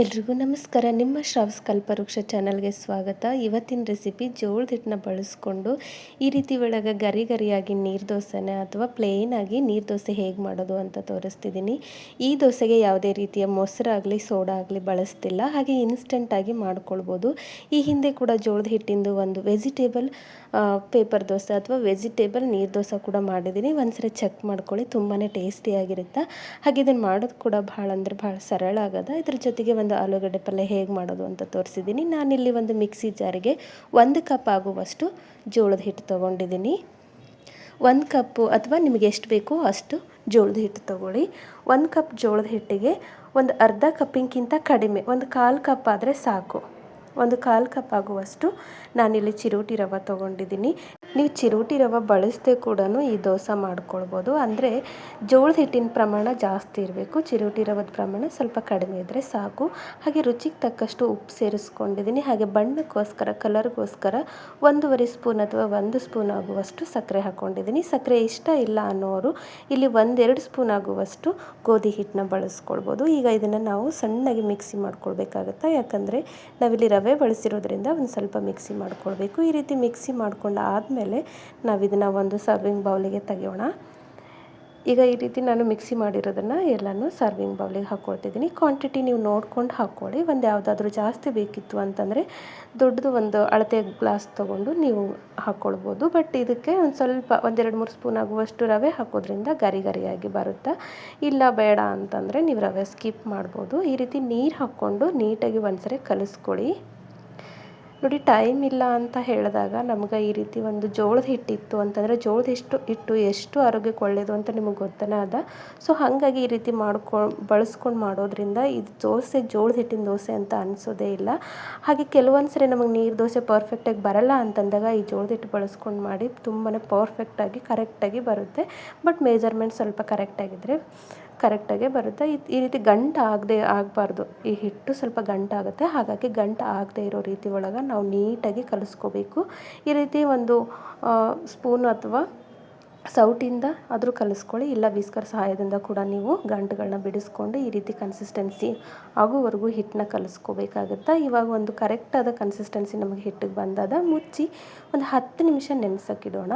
ಎಲ್ರಿಗೂ ನಮಸ್ಕಾರ. ನಿಮ್ಮ ಶ್ರಾವ್ಸ್ ಕಲ್ಪವೃಕ್ಷ ಚಾನಲ್ಗೆ ಸ್ವಾಗತ. ಇವತ್ತಿನ ರೆಸಿಪಿ ಜೋಳದ ಹಿಟ್ಟನ್ನ ಬಳಸ್ಕೊಂಡು ಈ ರೀತಿ ಒಳಗೆ ಗರಿ ಗರಿಯಾಗಿ ನೀರು ದೋಸೆನ ಅಥವಾ ಪ್ಲೇನ್ ಆಗಿ ನೀರು ದೋಸೆ ಹೇಗೆ ಮಾಡೋದು ಅಂತ ತೋರಿಸ್ತಿದ್ದೀನಿ ಈ ದೋಸೆಗೆ ಯಾವುದೇ ರೀತಿಯ ಮೊಸರಾಗಲಿ ಸೋಡಾ ಆಗಲಿ ಬಳಸ್ತಿಲ್ಲ. ಹಾಗೆ ಇನ್ಸ್ಟೆಂಟಾಗಿ ಮಾಡ್ಕೊಳ್ಬೋದು. ಈ ಹಿಂದೆ ಕೂಡ ಜೋಳದ ಹಿಟ್ಟಿಂದು ಒಂದು ವೆಜಿಟೇಬಲ್ ಪೇಪರ್ ದೋಸೆ ಅಥವಾ ವೆಜಿಟೇಬಲ್ ನೀರು ದೋಸೆ ಕೂಡ ಮಾಡಿದ್ದೀನಿ ಒಂದ್ಸರಿ ಚೆಕ್ ಮಾಡ್ಕೊಳ್ಳಿ. ತುಂಬಾ ಟೇಸ್ಟಿಯಾಗಿರುತ್ತೆ ಹಾಗೆ ಇದನ್ನು ಮಾಡೋದು ಕೂಡ ಭಾಳ ಅಂದರೆ ಭಾಳ ಸರಳ ಆಗದ. ಇದ್ರ ಜೊತೆಗೆ ಆಲೂಗಡ್ಡೆ ಪಲ್ಯ ಹೇಗೆ ಮಾಡೋದು ಅಂತ ತೋರಿಸಿದ್ದೀನಿ. ನಾನಿಲ್ಲಿ ಒಂದು ಮಿಕ್ಸಿ ಜಾರಿಗೆ ಒಂದು ಕಪ್ ಆಗುವಷ್ಟು ಜೋಳದ ಹಿಟ್ಟು ತೊಗೊಂಡಿದ್ದೀನಿ. ಒಂದು ಕಪ್ಪು ಅಥವಾ ನಿಮಗೆ ಎಷ್ಟು ಬೇಕೋ ಅಷ್ಟು ಜೋಳದ ಹಿಟ್ಟು ತೊಗೊಳ್ಳಿ. ಒಂದು ಕಪ್ ಜೋಳದ ಹಿಟ್ಟಿಗೆ ಒಂದು ಅರ್ಧ ಕಪ್ಪಿಂಗಿಂತ ಕಡಿಮೆ, ಒಂದು ಕಾಲು ಕಪ್ ಆದರೆ ಸಾಕು. ಒಂದು ಕಾಲು ಕಪ್ ಆಗುವಷ್ಟು ನಾನಿಲ್ಲಿ ಚಿರೋಟಿ ರವೆ ತೊಗೊಂಡಿದ್ದೀನಿ. ನೀವು ಚಿರೋಟಿ ರವೆ ಬಳಸದೆ ಕೂಡ ಈ ದೋಸೆ ಮಾಡ್ಕೊಳ್ಬೋದು. ಅಂದರೆ ಜೋಳದ ಹಿಟ್ಟಿನ ಪ್ರಮಾಣ ಜಾಸ್ತಿ ಇರಬೇಕು. ಚಿರೋಟಿ ರವದ ಪ್ರಮಾಣ ಸ್ವಲ್ಪ ಕಡಿಮೆ ಇದ್ದರೆ ಸಾಕು. ಹಾಗೆ ರುಚಿಗೆ ತಕ್ಕಷ್ಟು ಉಪ್ಪು ಸೇರಿಸ್ಕೊಂಡಿದ್ದೀನಿ. ಹಾಗೆ ಬಣ್ಣಕ್ಕೋಸ್ಕರ, ಕಲರ್ಗೋಸ್ಕರ ಒಂದೂವರೆ ಸ್ಪೂನ್ ಅಥವಾ ಒಂದು ಸ್ಪೂನ್ ಆಗುವಷ್ಟು ಸಕ್ಕರೆ ಹಾಕ್ಕೊಂಡಿದ್ದೀನಿ. ಸಕ್ಕರೆ ಇಷ್ಟ ಇಲ್ಲ ಅನ್ನೋರು ಇಲ್ಲಿ ಒಂದೆರಡು ಸ್ಪೂನ್ ಆಗುವಷ್ಟು ಗೋಧಿ ಹಿಟ್ಟನ್ನ ಬಳಸ್ಕೊಳ್ಬೋದು. ಈಗ ಇದನ್ನು ನಾವು ಸಣ್ಣಗೆ ಮಿಕ್ಸಿ ಮಾಡ್ಕೊಳ್ಬೇಕಾಗತ್ತೆ? ಯಾಕಂದರೆ ನಾವಿಲ್ಲಿ ರವೆ ಬಳಸಿರೋದ್ರಿಂದ ಒಂದು ಸ್ವಲ್ಪ ಮಿಕ್ಸಿ ಮಾಡ್ಕೊಳ್ಬೇಕು. ಈ ರೀತಿ ಮಿಕ್ಸಿ ಮಾಡ್ಕೊಂಡು ಆದಮೇಲೆ ನಾವು ಇದನ್ನು ಒಂದು ಸರ್ವಿಂಗ್ ಬೌಲಿಗೆ ತೆಗೆಯೋಣ. ಈಗ ಈ ರೀತಿ ನಾನು ಮಿಕ್ಸಿ ಮಾಡಿರೋದನ್ನು ಎಲ್ಲನೂ ಸರ್ವಿಂಗ್ ಬೌಲಿಗೆ ಹಾಕ್ಕೊಳ್ತಿದ್ದೀನಿ ಕ್ವಾಂಟಿಟಿ ನೀವು ನೋಡ್ಕೊಂಡು ಹಾಕ್ಕೊಳ್ಳಿ ಒಂದು ಯಾವುದಾದ್ರೂ ಜಾಸ್ತಿ ಬೇಕಿತ್ತು ಅಂತಂದರೆ ದೊಡ್ಡದು ಒಂದು ಅಳತೆ ಗ್ಲಾಸ್ ತೊಗೊಂಡು ನೀವು ಹಾಕ್ಕೊಳ್ಬೋದು ಬಟ್ ಇದಕ್ಕೆ ಒಂದು ಸ್ವಲ್ಪ ಒಂದೆರಡು ಮೂರು ಸ್ಪೂನ್ ಆಗುವಷ್ಟು ರವೆ ಹಾಕೋದ್ರಿಂದ ಗರಿ ಗರಿಯಾಗಿ ಬರುತ್ತೆ? ಇಲ್ಲ ಬೇಡ ಅಂತಂದರೆ ನೀವು ರವೆ ಸ್ಕಿಪ್ ಮಾಡ್ಬೋದು. ಈ ರೀತಿ ನೀರು ಹಾಕ್ಕೊಂಡು ನೀಟಾಗಿ ಒಂದ್ಸರಿ ಕಲಿಸ್ಕೊಳ್ಳಿ. ನೋಡಿ ಟೈಮ್ ಇಲ್ಲ ಅಂತ ಹೇಳಿದಾಗ ನಮ್ಗೆ ಈ ರೀತಿ ಒಂದು ಜೋಳದ ಹಿಟ್ಟಿತ್ತು ಅಂತಂದರೆ ಜೋಳದ ಹಿಟ್ಟು ಹಿಟ್ಟು, ಎಷ್ಟು ಆರೋಗ್ಯಕ್ಕೆ ಒಳ್ಳೆಯದು ಅಂತ ನಿಮಗೆ ಗೊತ್ತನೇ ಅದ ಸೊ ಹಾಗಾಗಿ ಈ ರೀತಿ ಮಾಡ್ಕೊ, ಬಳಸ್ಕೊಂಡು ಮಾಡೋದ್ರಿಂದ ಇದು ದೋಸೆ, ಜೋಳದ ಹಿಟ್ಟಿನ ದೋಸೆ ಅಂತ ಅನಿಸೋದೇ ಇಲ್ಲ. ಹಾಗೆ ಕೆಲವೊಂದು ಸರಿ ನಮಗೆ ನೀರು ದೋಸೆ ಪರ್ಫೆಕ್ಟಾಗಿ ಬರಲ್ಲ ಅಂತಂದಾಗ ಈ ಜೋಳದ ಹಿಟ್ಟು ಬಳಸ್ಕೊಂಡು ಮಾಡಿ ತುಂಬಾ ಪರ್ಫೆಕ್ಟಾಗಿ ಕರೆಕ್ಟಾಗಿ ಬರುತ್ತೆ. ಬಟ್ ಮೆಜರ್ಮೆಂಟ್ ಸ್ವಲ್ಪ ಕರೆಕ್ಟಾಗಿದ್ದರೆ ಕರೆಕ್ಟಾಗೆ ಬರುತ್ತೆ. ಈ ರೀತಿ ಗಂಟು ಆಗದೆ ಆಗಬಾರ್ದು. ಈ ಹಿಟ್ಟು ಸ್ವಲ್ಪ ಗಂಟಾಗುತ್ತೆ ಹಾಗಾಗಿ ಗಂಟು ಆಗದೆ ಇರೋ ರೀತಿ ಒಳಗೆ ನಾವು ನೀಟಾಗಿ ಕಲಿಸ್ಕೋಬೇಕು. ಈ ರೀತಿ ಒಂದು ಸ್ಪೂನ್ ಅಥವಾ ಸೌಟಿಂದ ಆದರೂ ಕಲಿಸ್ಕೊಳ್ಳಿ, ಇಲ್ಲ ವಿಸ್ಕರ್ ಸಹಾಯದಿಂದ ಕೂಡ ನೀವು ಗಂಟುಗಳನ್ನ ಬಿಡಿಸ್ಕೊಂಡು ಈ ರೀತಿ ಕನ್ಸಿಸ್ಟೆನ್ಸಿ ಆಗೋವರೆಗೂ ಹಿಟ್ಟನ್ನ ಕಲಿಸ್ಕೋಬೇಕಾಗುತ್ತೆ? ಇವಾಗ ಒಂದು ಕರೆಕ್ಟಾದ ಕನ್ಸಿಸ್ಟೆನ್ಸಿ ನಮಗೆ ಹಿಟ್ಟಿಗೆ ಬಂದಾದ, ಮುಚ್ಚಿ ಒಂದು ಹತ್ತು ನಿಮಿಷ ನೆನೆಸೋಕ್ಕಿಡೋಣ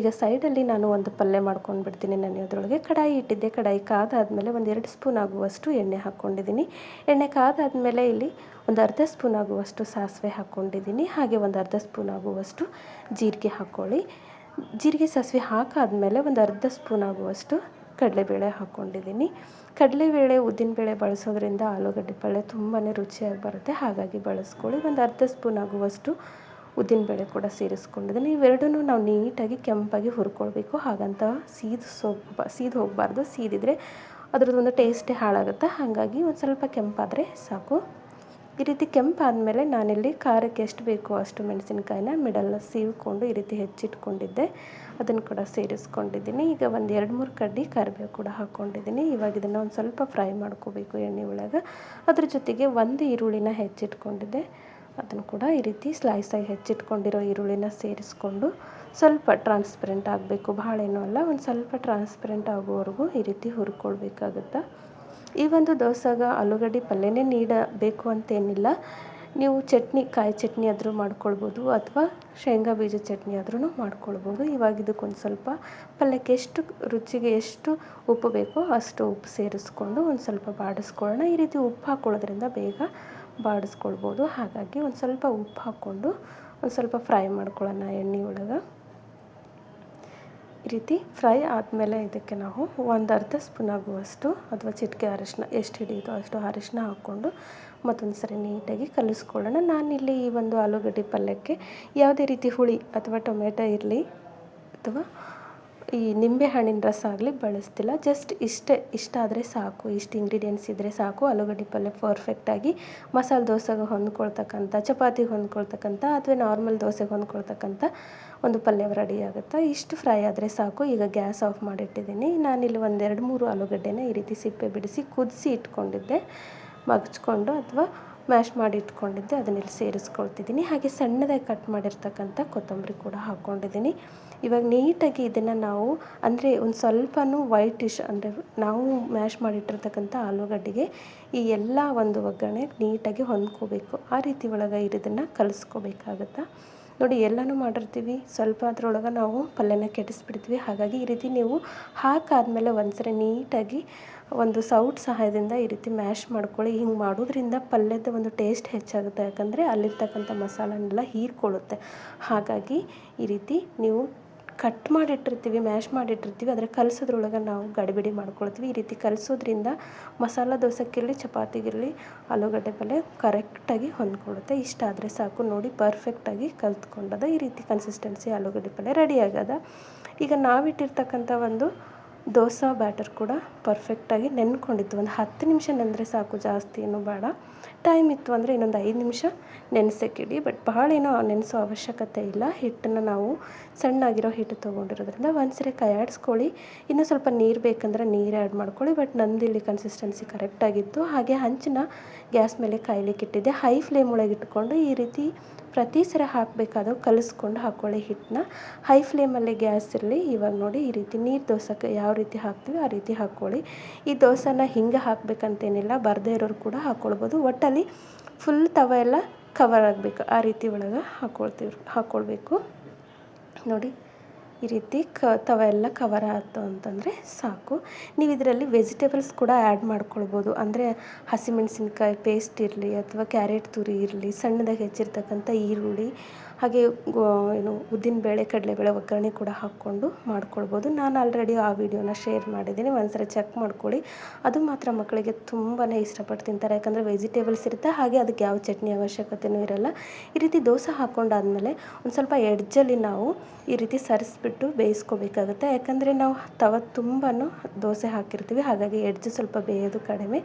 ಈಗ ಸೈಡಲ್ಲಿ ನಾನು ಒಂದು ಪಲ್ಯ ಮಾಡ್ಕೊಂಡು ಬಿಡ್ತೀನಿ ನೆನೆಯೋದ್ರೊಳಗೆ. ಕಡಾಯಿ ಇಟ್ಟಿದ್ದೆ ಕಡಾಯಿ ಕಾದಾದಮೇಲೆ ಒಂದು ಎರಡು ಸ್ಪೂನ್ ಆಗುವಷ್ಟು ಎಣ್ಣೆ ಹಾಕ್ಕೊಂಡಿದ್ದೀನಿ. ಎಣ್ಣೆ ಕಾದಾದಮೇಲೆ ಇಲ್ಲಿ ಒಂದು ಅರ್ಧ ಸ್ಪೂನ್ ಆಗುವಷ್ಟು ಸಾಸಿವೆ ಹಾಕ್ಕೊಂಡಿದ್ದೀನಿ. ಹಾಗೆ ಒಂದು ಅರ್ಧ ಸ್ಪೂನ್ ಆಗುವಷ್ಟು ಜೀರಿಗೆ ಹಾಕ್ಕೊಳ್ಳಿ. ಜೀರಿಗೆ ಸಾಸಿವೆ ಹಾಕಾದಮೇಲೆ ಒಂದು ಅರ್ಧ ಸ್ಪೂನ್ ಆಗುವಷ್ಟು ಕಡಲೆಬೇಳೆ ಹಾಕ್ಕೊಂಡಿದ್ದೀನಿ. ಕಡಲೆಬೇಳೆ, ಉದ್ದಿನಬೇಳೆ ಬಳಸೋದ್ರಿಂದ ಆಲೂಗಡ್ಡೆ ಪಲ್ಯ ತುಂಬಾ ರುಚಿಯಾಗಿ ಬರುತ್ತೆ. ಹಾಗಾಗಿ ಬಳಸ್ಕೊಳ್ಳಿ. ಒಂದು ಅರ್ಧ ಸ್ಪೂನ್ ಆಗುವಷ್ಟು ಉದ್ದಿನಬೇಳೆ ಕೂಡ ಸೇರಿಸ್ಕೊಂಡಿದ್ದೀನಿ. ಇವೆರಡನ್ನೂ ನಾವು ನೀಟಾಗಿ ಕೆಂಪಾಗಿ ಹುರ್ಕೊಳ್ಬೇಕು. ಹಾಗಂತ ಸೀದು ಸೋಪ್ ಸೀದು ಹೋಗಬಾರ್ದು. ಸೀದಿದ್ರೆ ಅದ್ರದ್ದೊಂದು ಟೇಸ್ಟೇ ಹಾಳಾಗುತ್ತೆ? ಹಾಗಾಗಿ ಒಂದು ಸ್ವಲ್ಪ ಕೆಂಪಾದರೆ ಸಾಕು. ಈ ರೀತಿ ಕೆಂಪಾದಮೇಲೆ ನಾನಿಲ್ಲಿ ಖಾರಕ್ಕೆ ಎಷ್ಟು ಬೇಕೋ ಅಷ್ಟು ಮೆಣಸಿನ್ಕಾಯಿನ ಮಿಡಲ್ನ ಸೀವ್ಕೊಂಡು ಈ ರೀತಿ ಹೆಚ್ಚಿಟ್ಕೊಂಡಿದ್ದೆ. ಅದನ್ನು ಕೂಡ ಸೇರಿಸ್ಕೊಂಡಿದ್ದೀನಿ. ಈಗ ಒಂದು ಎರಡು ಮೂರು ಕಡ್ಡಿ ಕರಿಬೇವು ಕೂಡ ಹಾಕ್ಕೊಂಡಿದ್ದೀನಿ. ಇವಾಗ ಇದನ್ನು ಒಂದು ಸ್ವಲ್ಪ ಫ್ರೈ ಮಾಡ್ಕೋಬೇಕು ಎಣ್ಣೆ ಒಳಗೆ. ಅದ್ರ ಜೊತೆಗೆ ಒಂದು ಈರುಳ್ಳಿನ ಹೆಚ್ಚಿಟ್ಕೊಂಡಿದ್ದೆ. ಅದನ್ನು ಕೂಡ ಈ ರೀತಿ ಸ್ಲೈಸಾಗಿ ಹೆಚ್ಚಿಟ್ಕೊಂಡಿರೋ ಈರುಳ್ಳಿನ ಸೇರಿಸ್ಕೊಂಡು ಸ್ವಲ್ಪ ಟ್ರಾನ್ಸ್ಪರೆಂಟ್ ಆಗಬೇಕು. ಭಾಳ ಏನೂ ಅಲ್ಲ, ಒಂದು ಸ್ವಲ್ಪ ಟ್ರಾನ್ಸ್ಪರೆಂಟ್ ಆಗೋವರೆಗೂ ಈ ರೀತಿ ಹುರ್ಕೊಳ್ಬೇಕಾಗುತ್ತೆ? ಈ ಒಂದು ದೋಸೆಗೆ ಆಲೂಗಡ್ಡೆ ಪಲ್ಯನೇ ನೀಡಬೇಕು ಅಂತೇನಿಲ್ಲ. ನೀವು ಚಟ್ನಿ, ಕಾಯಿ ಚಟ್ನಿ ಆದರೂ ಮಾಡ್ಕೊಳ್ಬೋದು ಅಥವಾ ಶೇಂಗಾ ಬೀಜ ಚಟ್ನಿ ಆದ್ರೂ ಮಾಡ್ಕೊಳ್ಬೋದು. ಇವಾಗ ಇದಕ್ಕೊಂದು ಸ್ವಲ್ಪ ಪಲ್ಯಕ್ಕೆ ಎಷ್ಟು ರುಚಿಗೆ ಎಷ್ಟು ಉಪ್ಪು ಬೇಕೋ ಅಷ್ಟು ಉಪ್ಪು ಸೇರಿಸ್ಕೊಂಡು ಒಂದು ಸ್ವಲ್ಪ ಬಾಡಿಸ್ಕೊಳ್ಳೋಣ. ಈ ರೀತಿ ಉಪ್ಪು ಹಾಕ್ಕೊಳ್ಳೋದ್ರಿಂದ ಬೇಗ ಬಾಡಿಸ್ಕೊಳ್ಬೋದು. ಹಾಗಾಗಿ ಒಂದು ಸ್ವಲ್ಪ ಉಪ್ಪು ಹಾಕ್ಕೊಂಡು ಒಂದು ಸ್ವಲ್ಪ ಫ್ರೈ ಮಾಡ್ಕೊಳ್ಳೋಣ ಎಣ್ಣೆ ಒಳಗೆ. ಈ ರೀತಿ ಫ್ರೈ ಆದಮೇಲೆ ಇದಕ್ಕೆ ನಾವು ಒಂದು ಅರ್ಧ ಸ್ಪೂನ್ ಆಗುವಷ್ಟು ಅಥವಾ ಚಿಟಿಕೆ ಅರಿಶಿನ, ಎಷ್ಟು ಹಿಡಿಯುತ್ತೋ ಅಷ್ಟು ಅರಿಶಿನ ಹಾಕ್ಕೊಂಡು ಮತ್ತೊಂದು ಸರಿ ನೀಟಾಗಿ ಕಲಿಸ್ಕೊಳ್ಳೋಣ. ನಾನಿಲ್ಲಿ ಈ ಒಂದು ಆಲೂಗಡ್ಡೆ ಪಲ್ಯಕ್ಕೆ ಯಾವುದೇ ರೀತಿ ಹುಳಿ ಅಥವಾ ಟೊಮೆಟೊ ಇರಲಿ ಅಥವಾ ಈ ನಿಂಬೆ ಹಣ್ಣಿನ ರಸ ಆಗಲಿ ಬಳಸ್ತಿಲ್ಲ. ಜಸ್ಟ್ ಇಷ್ಟೇ, ಇಷ್ಟ ಆದರೆ ಸಾಕು. ಇಷ್ಟು ಇಂಗ್ರೀಡಿಯೆಂಟ್ಸ್ ಇದ್ದರೆ ಸಾಕು. ಆಲೂಗಡ್ಡೆ ಪಲ್ಯ ಪರ್ಫೆಕ್ಟಾಗಿ ಮಸಾಲೆ ದೋಸೆಗೆ ಹೊಂದ್ಕೊಳ್ತಕ್ಕಂಥ ಚಪಾತಿಗೆ ಹೊಂದ್ಕೊಳ್ತಕ್ಕಂಥ ಅಥವಾ ನಾರ್ಮಲ್ ದೋಸೆಗೆ ಹೊಂದ್ಕೊಳ್ತಕ್ಕಂಥ ಒಂದು ಪಲ್ಯ ರೆಡಿ ಆಗುತ್ತೆ. ಇಷ್ಟು ಫ್ರೈ ಆದರೆ ಸಾಕು. ಈಗ ಗ್ಯಾಸ್ ಆಫ್ ಮಾಡಿಟ್ಟಿದ್ದೀನಿ. ನಾನಿಲ್ಲಿ ಒಂದೆರಡು ಮೂರು ಆಲೂಗಡ್ಡೆನ ಈ ರೀತಿ ಸಿಪ್ಪೆ ಬಿಡಿಸಿ ಕುದಿಸಿ ಇಟ್ಕೊಂಡಿದ್ದೆ. ಮಗ್ಚ್ಕೊಂಡು ಅಥವಾ ಮ್ಯಾಶ್ ಮಾಡಿ ಇಟ್ಕೊಂಡಿದ್ದೆ, ಅದನ್ನೆಲ್ಲಿ ಸೇರಿಸ್ಕೊಳ್ತಿದ್ದೀನಿ. ಹಾಗೆ ಸಣ್ಣದಾಗಿ ಕಟ್ ಮಾಡಿರ್ತಕ್ಕಂಥ ಕೊತ್ತಂಬರಿ ಕೂಡ ಹಾಕ್ಕೊಂಡಿದ್ದೀನಿ ಇವಾಗ ನೀಟಾಗಿ ಇದನ್ನು ನಾವು, ಅಂದರೆ ಒಂದು ಸ್ವಲ್ಪನೂ ವೈಟಿಶ್ ಅಂದರೆ ನಾವು ಮ್ಯಾಶ್ ಮಾಡಿಟ್ಟಿರ್ತಕ್ಕಂಥ ಆಲೂಗಡ್ಡೆಗೆ ಈ ಎಲ್ಲ ಒಂದು ಒಗ್ಗರಣೆ ನೀಟಾಗಿ ಹೊಂದ್ಕೋಬೇಕು. ಆ ರೀತಿ ಒಳಗೆ ಇರೋದನ್ನು ಕಲಿಸ್ಕೋಬೇಕಾಗತ್ತಾ? ನೋಡಿ, ಎಲ್ಲನೂ ಮಾಡಿರ್ತೀವಿ. ಸ್ವಲ್ಪ ಅದರೊಳಗೆ ನಾವು ಪಲ್ಯನ ಕೆಡಿಸ್ಬಿಡ್ತೀವಿ. ಹಾಗಾಗಿ ಈ ರೀತಿ ನೀವು ಹಾಕಾದ್ಮೇಲೆ ಒಂದ್ಸರಿ ನೀಟಾಗಿ ಒಂದು ಸೌಟ್ ಸಹಾಯದಿಂದ ಈ ರೀತಿ ಮ್ಯಾಶ್ ಮಾಡ್ಕೊಳ್ಳಿ. ಹಿಂಗೆ ಮಾಡೋದ್ರಿಂದ ಪಲ್ಯದ ಒಂದು ಟೇಸ್ಟ್ ಹೆಚ್ಚಾಗುತ್ತೆ. ಯಾಕಂದರೆ ಅಲ್ಲಿರ್ತಕ್ಕಂಥ ಮಸಾಲನೆಲ್ಲ ಹೀರ್ಕೊಳ್ಳುತ್ತೆ. ಹಾಗಾಗಿ ಈ ರೀತಿ ನೀವು ಕಟ್ ಮಾಡಿಟ್ಟಿರ್ತೀವಿ, ಮ್ಯಾಶ್ ಮಾಡಿಟ್ಟಿರ್ತೀವಿ ಅದರ ಕಲಸೋದ್ರೊಳಗೆ ನಾವು ಗಡಿಬಿಡಿ ಮಾಡ್ಕೊಳ್ತೀವಿ. ಈ ರೀತಿ ಕಲಸೋದ್ರಿಂದ ಮಸಾಲ ದೋಸೆಗಿರಲಿ ಚಪಾತಿಗಿರಲಿ, ಆಲೂಗಡ್ಡೆ ಪಲ್ಯ ಕರೆಕ್ಟಾಗಿ ಹೊಂದ್ಕೊಳ್ಳುತ್ತೆ. ಇಷ್ಟ ಆದರೆ ಸಾಕು. ನೋಡಿ, ಪರ್ಫೆಕ್ಟಾಗಿ ಕಲ್ತ್ಕೊಂಡದ ಈ ರೀತಿ ಕನ್ಸಿಸ್ಟೆನ್ಸಿ ಆಲೂಗಡ್ಡೆ ಪಲ್ಯ ರೆಡಿ ಆಗದ. ಈಗ ನಾವಿಟ್ಟಿರ್ತಕ್ಕಂಥ ಒಂದು ದೋಸೆ ಬ್ಯಾಟರ್ ಕೂಡ ಪರ್ಫೆಕ್ಟಾಗಿ ನೆನ್ಕೊಂಡಿತ್ತು ಒಂದು ಹತ್ತು ನಿಮಿಷ ನೆಂದರೆ ಸಾಕು ಜಾಸ್ತಿ ಏನು ಬೇಡ. ಟೈಮ್ ಇತ್ತು ಅಂದರೆ ಇನ್ನೊಂದು ಐದು ನಿಮಿಷ ನೆನೆಸೋಕ್ಕಿಡಿ ಬಟ್ ಭಾಳ ಏನೋ ನೆನೆಸೋ ಅವಶ್ಯಕತೆ ಇಲ್ಲ. ಹಿಟ್ಟನ್ನು ನಾವು ಸಣ್ಣಾಗಿರೋ ಹಿಟ್ಟು ತೊಗೊಂಡಿರೋದ್ರಿಂದ ಒಂದ್ಸರಿ ಕೈ ಆಡಿಸ್ಕೊಳ್ಳಿ. ಇನ್ನೂ ಸ್ವಲ್ಪ ನೀರು ಬೇಕಂದ್ರೆ ನೀರು ಆ್ಯಡ್ ಮಾಡ್ಕೊಳ್ಳಿ ಬಟ್ ನಂದಿಲ್ಲಿ ಕನ್ಸಿಸ್ಟೆನ್ಸಿ ಕರೆಕ್ಟಾಗಿತ್ತು ಹಾಗೆ ಹಂಚಿನ ಗ್ಯಾಸ್ ಮೇಲೆ ಕಾಯ್ಲಿಕ್ಕೆ ಇಟ್ಟಿದ್ದೆ. ಹೈ ಫ್ಲೇಮ್ ಒಳಗೆ ಇಟ್ಕೊಂಡು ಈ ರೀತಿ ಪ್ರತಿ ಸರಿ ಹಾಕಬೇಕಾದ್ರೂ ಕಲಿಸ್ಕೊಂಡು ಹಾಕ್ಕೊಳ್ಳಿ ಹಿಟ್ಟನ್ನ. ಹೈ ಫ್ಲೇಮಲ್ಲಿ ಗ್ಯಾಸ್ ಇರಲಿ. ಇವಾಗ ನೋಡಿ ಈ ರೀತಿ ನೀರು ದೋಸೆಗೆ ಯಾವ ರೀತಿ ಹಾಕ್ತೀವಿ ಆ ರೀತಿ ಹಾಕ್ಕೊಳ್ಳಿ ಈ ದೋಸೆನ ಹಿಂಗೆ ಹಾಕಬೇಕಂತೇನಿಲ್ಲ, ಬರದೇ ಇರೋರು ಕೂಡ ಹಾಕ್ಕೊಳ್ಬೋದು. ಒಟ್ಟಲ್ಲಿ ಫುಲ್ ತವ ಎಲ್ಲ ಕವರ್ ಆಗಬೇಕು. ಆ ರೀತಿ ಒಳಗೆ ಹಾಕ್ಕೊಳ್ತೀವಿ ಹಾಕ್ಕೊಳ್ಬೇಕು ನೋಡಿ, ಈ ರೀತಿ ಕ, ತವ ಎಲ್ಲ ಕವರ್ ಆಯಿತು ಅಂತಂದರೆ ಸಾಕು. ನೀವು ಇದರಲ್ಲಿ ವೆಜಿಟೇಬಲ್ಸ್ ಕೂಡ ಆ್ಯಡ್ ಮಾಡ್ಕೊಳ್ಬೋದು. ಅಂದರೆ ಹಸಿಮೆಣಸಿನ್ಕಾಯಿ ಪೇಸ್ಟ್ ಇರಲಿ ಅಥವಾ ಕ್ಯಾರೆಟ್ ತುರಿ ಇರಲಿ, ಸಣ್ಣದಾಗಿ ಹೆಚ್ಚಿರ್ತಕ್ಕಂಥ ಈರುಳ್ಳಿ ಹಾಗೆ ಏನು ಉದ್ದಿನ ಬೇಳೆ, ಕಡಲೆ ಕಡಲೆಬೇಳೆ ಒಗ್ಗರಣೆ ಕೂಡ ಹಾಕ್ಕೊಂಡು ಮಾಡ್ಕೊಳ್ಬೋದು. ನಾನು ಆಲ್ರೆಡಿ ಆ ವಿಡಿಯೋನ ಶೇರ್ ಮಾಡಿದ್ದೀನಿ. ಒಂದ್ಸರಿ ಚೆಕ್ ಮಾಡ್ಕೊಳ್ಳಿ. ಅದು ಮಾತ್ರ ಮಕ್ಕಳಿಗೆ ತುಂಬಾ ಇಷ್ಟಪಟ್ಟು ತಿಂತಾರೆ. ಯಾಕಂದರೆ ವೆಜಿಟೇಬಲ್ಸ್ ಇರುತ್ತೆ. ಹಾಗೆ ಅದಕ್ಕೆ ಯಾವ ಚಟ್ನಿ ಅವಶ್ಯಕತೆಯೂ ಇರಲ್ಲ. ಈ ರೀತಿ ದೋಸೆ ಹಾಕ್ಕೊಂಡಾದ್ಮೇಲೆ ಒಂದು ಸ್ವಲ್ಪ ಎಡ್ಜಲ್ಲಿ ನಾವು ಈ ರೀತಿ ಸರಿಸ್ಬಿಟ್ಟು ಬೇಯಿಸ್ಕೋಬೇಕಾಗುತ್ತೆ. ಯಾಕಂದರೆ ನಾವು ತವ ತುಂಬಾ ದೋಸೆ ಹಾಕಿರ್ತೀವಿ. ಹಾಗಾಗಿ ಎಡ್ಜ್ ಸ್ವಲ್ಪ ಬೇಯೋದು ಕಡಿಮೆ.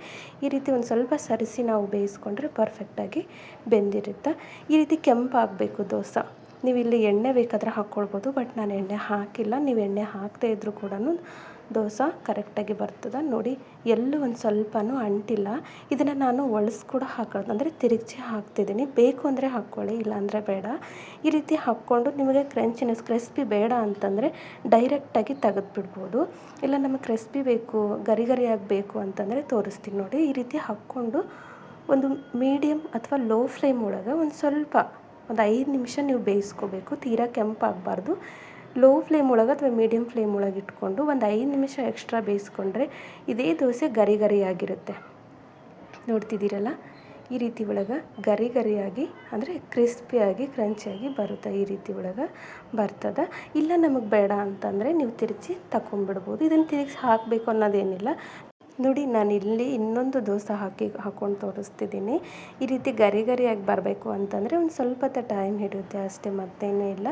ಈ ರೀತಿ ಒಂದು ಸ್ವಲ್ಪ ಸರಿಸಿ ನಾವು ಬೇಯಿಸ್ಕೊಂಡ್ರೆ ಪರ್ಫೆಕ್ಟಾಗಿ ಬೆಂದಿರುತ್ತೆ. ಈ ರೀತಿ ಕೆಂಪಾಗಬೇಕು ದೋಸೆ. ನೀವು ಇಲ್ಲಿ ಎಣ್ಣೆ ಬೇಕಾದರೆ ಹಾಕ್ಕೊಳ್ಬೋದು, ಬಟ್ ನಾನು ಎಣ್ಣೆ ಹಾಕಿಲ್ಲ. ನೀವು ಎಣ್ಣೆ ಹಾಕದೇ ಇದ್ದರೂ ಕೂಡ ದೋಸೆ ಕರೆಕ್ಟಾಗಿ ಬರ್ತದೆ. ನೋಡಿ, ಎಲ್ಲೂ ಒಂದು ಸ್ವಲ್ಪನೂ ಅಂಟಿಲ್ಲ. ಇದನ್ನು ನಾನು ಒಳಸ್ ಕೂಡ ಹಾಕೋದು ಅಂದರೆ ತಿರುಗಿಸಿ ಹಾಕ್ತಿದ್ದೀನಿ. ಬೇಕು ಅಂದರೆ ಹಾಕ್ಕೊಳ್ಳಿ, ಇಲ್ಲಾಂದರೆ ಬೇಡ. ಈ ರೀತಿ ಹಾಕ್ಕೊಂಡು ನಿಮಗೆ ಕ್ರಂಚಿನೆಸ್, ಕ್ರಿಸ್ಪಿ ಬೇಡ ಅಂತಂದರೆ ಡೈರೆಕ್ಟಾಗಿ ತೆಗೆದುಬಿಡ್ಬೋದು. ಇಲ್ಲ, ನಮಗೆ ಕ್ರಿಸ್ಪಿ ಬೇಕು ಗರಿ ಗರಿಯಾಗಿ ಬೇಕು ಅಂತಂದರೆ ತೋರಿಸ್ತೀನಿ ನೋಡಿ. ಈ ರೀತಿ ಹಾಕ್ಕೊಂಡು ಒಂದು ಮೀಡಿಯಮ್ ಅಥವಾ ಲೋ ಫ್ಲೇಮ್ ಒಳಗೆ ಒಂದು ಸ್ವಲ್ಪ ಒಂದು ಐದು ನಿಮಿಷ ನೀವು ಬೇಯಿಸ್ಕೋಬೇಕು. ತೀರಾ ಕೆಂಪಾಗಬಾರ್ದು. ಲೋ ಫ್ಲೇಮ್ ಒಳಗೆ ಅಥವಾ ಮೀಡಿಯಮ್ ಫ್ಲೇಮ್ ಒಳಗೆ ಇಟ್ಕೊಂಡು ಒಂದು ಐದು ನಿಮಿಷ ಎಕ್ಸ್ಟ್ರಾ ಬೇಯಿಸ್ಕೊಂಡ್ರೆ ಇದೇ ದೋಸೆ ಗರಿ ಗರಿಯಾಗಿರುತ್ತೆ. ನೋಡ್ತಿದ್ದೀರಲ್ಲ? ಈ ರೀತಿ ಒಳಗೆ ಗರಿ ಗರಿಯಾಗಿ ಅಂದರೆ ಕ್ರಿಸ್ಪಿಯಾಗಿ, ಕ್ರಂಚಿಯಾಗಿ ಬರುತ್ತೆ ಈ ರೀತಿ ಒಳಗೆ ಬರ್ತದೆ. ಇಲ್ಲ ನಮಗೆ ಬೇಡ ಅಂತಂದರೆ ನೀವು ತಿರುಚಿ ತಗೊಂಬಿಡ್ಬೋದು ಇದನ್ನು ತಿರುಗಿಸಿ ಹಾಕಬೇಕು ಅನ್ನೋದೇನಿಲ್ಲ. ನೋಡಿ ನಾನು ಇಲ್ಲಿ ಇನ್ನೊಂದು ದೋಸೆ ಹಾಕಿ ಹಾಕ್ಕೊಂಡು ತೋರಿಸ್ತಿದ್ದೀನಿ. ಈ ರೀತಿ ಗರಿ ಗರಿಯಾಗಿ ಬರಬೇಕು ಅಂತಂದರೆ ಒಂದು ಸ್ವಲ್ಪ ಟೈಮ್ ಹಿಡಿಯುತ್ತೆ, ಅಷ್ಟೇ ಮತ್ತೇನೂ ಇಲ್ಲ.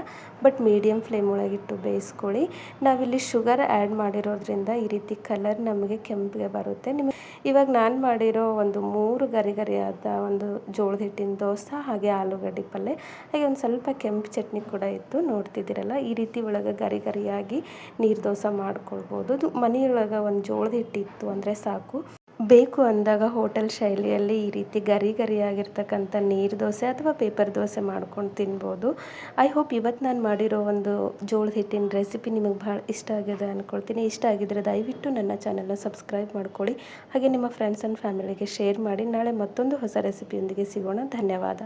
ಬಟ್ ಮೀಡಿಯಮ್ ಫ್ಲೇಮ್ ಒಳಗಿಟ್ಟು ಬೇಯಿಸ್ಕೊಳ್ಳಿ. ನಾವಿಲ್ಲಿ ಶುಗರ್ ಆ್ಯಡ್ ಮಾಡಿರೋದ್ರಿಂದ ಈ ರೀತಿ ಕಲರ್ ನಮಗೆ ಕೆಂಪಿಗೆ ಬರುತ್ತೆ. ನಿಮಗೆ ಇವಾಗ ನಾನು ಮಾಡಿರೋ ಒಂದು ಮೂರು ಗರಿ ಗರಿಯಾದ ಒಂದು ಜೋಳದ ಹಿಟ್ಟಿನ ದೋಸೆ, ಹಾಗೆ ಆಲೂಗಡ್ಡೆ ಪಲ್ಯ ಹಾಗೆ ಒಂದು ಸ್ವಲ್ಪ ಕೆಂಪು ಚಟ್ನಿ ಕೂಡ ಇತ್ತು. ನೋಡ್ತಿದ್ದೀರಲ್ಲ, ಈ ರೀತಿ ಒಳಗೆ ಗರಿ ಗರಿಯಾಗಿ ನೀರು ದೋಸೆ ಮಾಡ್ಕೊಳ್ಬೋದು. ಅದು ಮನೆಯೊಳಗೆ ಒಂದು ಜೋಳದ ಹಿಟ್ಟಿತ್ತು ಅಂದರೆ ಸಾಕು. ಬೇಕು ಅಂದಾಗ ಹೋಟೆಲ್ ಶೈಲಿಯಲ್ಲಿ ಈ ರೀತಿ ಗರಿ ಗರಿಯಾಗಿರ್ತಕ್ಕಂಥ ನೀರು ದೋಸೆ ಅಥವಾ ಪೇಪರ್ ದೋಸೆ ಮಾಡ್ಕೊಂಡು ತಿನ್ಬೋದು. ಐ ಹೋಪ್ ಇವತ್ತು ನಾನು ಮಾಡಿರೋ ಒಂದು ಜೋಳದ ಹಿಟ್ಟಿನ ರೆಸಿಪಿ ನಿಮಗೆ ಭಾಳ ಇಷ್ಟ ಆಗಿದೆ ಅಂದ್ಕೊಳ್ತೀನಿ ಇಷ್ಟ ಆಗಿದ್ರೆ ದಯವಿಟ್ಟು ನನ್ನ ಚಾನಲ್ನ ಸಬ್ಸ್ಕ್ರೈಬ್ ಮಾಡ್ಕೊಳ್ಳಿ. ಹಾಗೆ ನಿಮ್ಮ ಫ್ರೆಂಡ್ಸ್ ಆ್ಯಂಡ್ ಫ್ಯಾಮಿಲಿಗೆ ಶೇರ್ ಮಾಡಿ. ನಾಳೆ ಮತ್ತೊಂದು ಹೊಸ ರೆಸಿಪಿಯೊಂದಿಗೆ ಸಿಗೋಣ. ಧನ್ಯವಾದ.